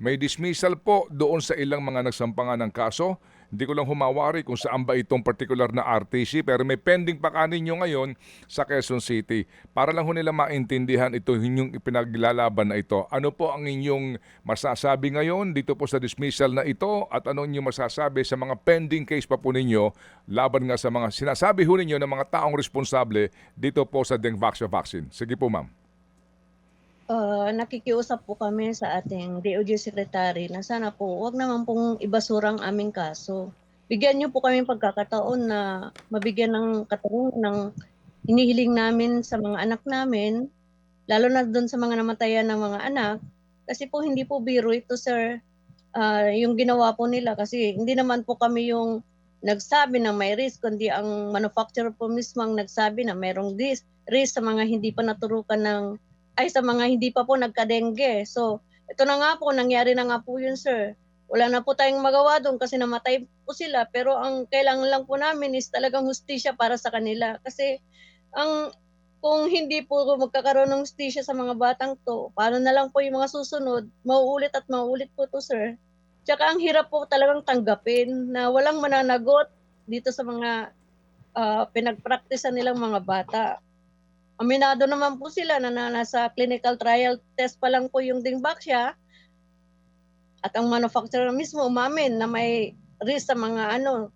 may dismissal po doon sa ilang mga nagsampangan ng kaso. Hindi ko lang humawari kung saan ba itong particular na RTC pero may pending pa kaninyo ngayon sa Quezon City. Para lang ho nila maintindihan ito inyong ipinaglalaban na ito. Ano po ang inyong masasabi ngayon dito po sa dismissal na ito at ano inyong masasabi sa mga pending case pa po ninyo laban nga sa mga sinasabi ho ninyo ng mga taong responsable dito po sa Dengvaxia vaccine. Sige po ma'am. Ah, nakikiusap po kami sa ating DOJ Secretary na sana po wag naman pong ibasura ang aming kaso. Bigyan niyo po kami pagkakataon na mabigyan ng katarungan ng hinihiling namin sa mga anak namin, lalo na doon sa mga namatayan ng mga anak. Kasi po hindi po biro ito, sir, ah, yung ginawa po nila. Kasi hindi naman po kami yung nagsabi na may risk, kundi ang manufacturer po mismo ang nagsabi na mayroong risk, risk sa mga hindi pa naturukan ng ay sa mga hindi pa po nagka-dengue. So, ito na nga po, nangyari na nga po yun, sir. Wala na po tayong magawa doon kasi namatay po sila. Pero ang kailangan lang po namin is talagang hustisya para sa kanila. Kasi ang kung hindi po magkakaroon ng hustisya sa mga batang to, paano na lang po yung mga susunod, mauulit at mauulit po to, sir. Tsaka ang hirap po talagang tanggapin na walang mananagot dito sa mga uh, pinagpraktisan nilang mga bata. Aminado naman po sila na, na nasa clinical trial test pa lang po yung Dingbaxia at ang manufacturer mismo umamin na may risk sa mga ano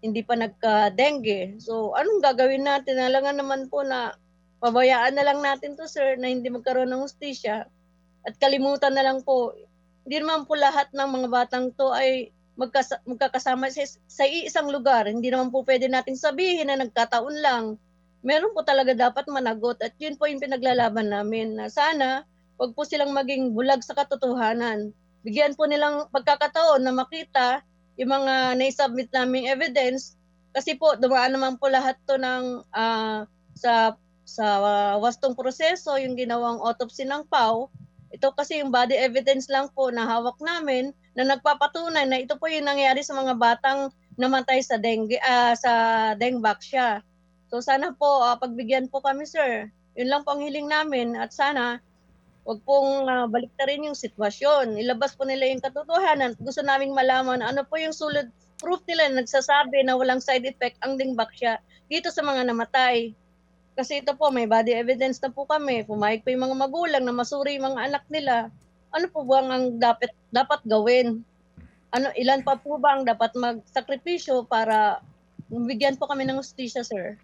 hindi pa nagka-dengue. So anong gagawin natin? Alangan naman po na pabayaan na lang natin to sir na hindi magkaroon ng hustisya at kalimutan na lang po. Hindi naman po lahat ng mga batang to ay magkakasama sa, sa isang lugar. Hindi naman po pwede nating sabihin na nagkataon lang meron po talaga dapat managot at yun po yung pinaglalaban namin na sana wag po silang maging bulag sa katotohanan. Bigyan po nilang pagkakataon na makita yung mga naisubmit naming evidence kasi po dumaan naman po lahat to ng ah, sa sa ah, wastong proseso yung ginawang autopsy ng PAW. Ito kasi yung body evidence lang po na hawak namin na nagpapatunay na ito po yung nangyari sa mga batang namatay sa dengue ah, sa dengue So sana po ah, pagbigyan po kami sir. Yun lang po ang hiling namin at sana wag pong uh, baliktarin yung sitwasyon. Ilabas po nila yung katotohanan. Gusto naming malaman ano po yung solid proof nila na nagsasabi na walang side effect ang dingbaksya dito sa mga namatay. Kasi ito po, may body evidence na po kami. Pumayag pa yung mga magulang na masuri yung mga anak nila. Ano po ba ang dapat, dapat gawin? Ano, ilan pa po ba ang dapat magsakripisyo para bigyan po kami ng justisya, sir?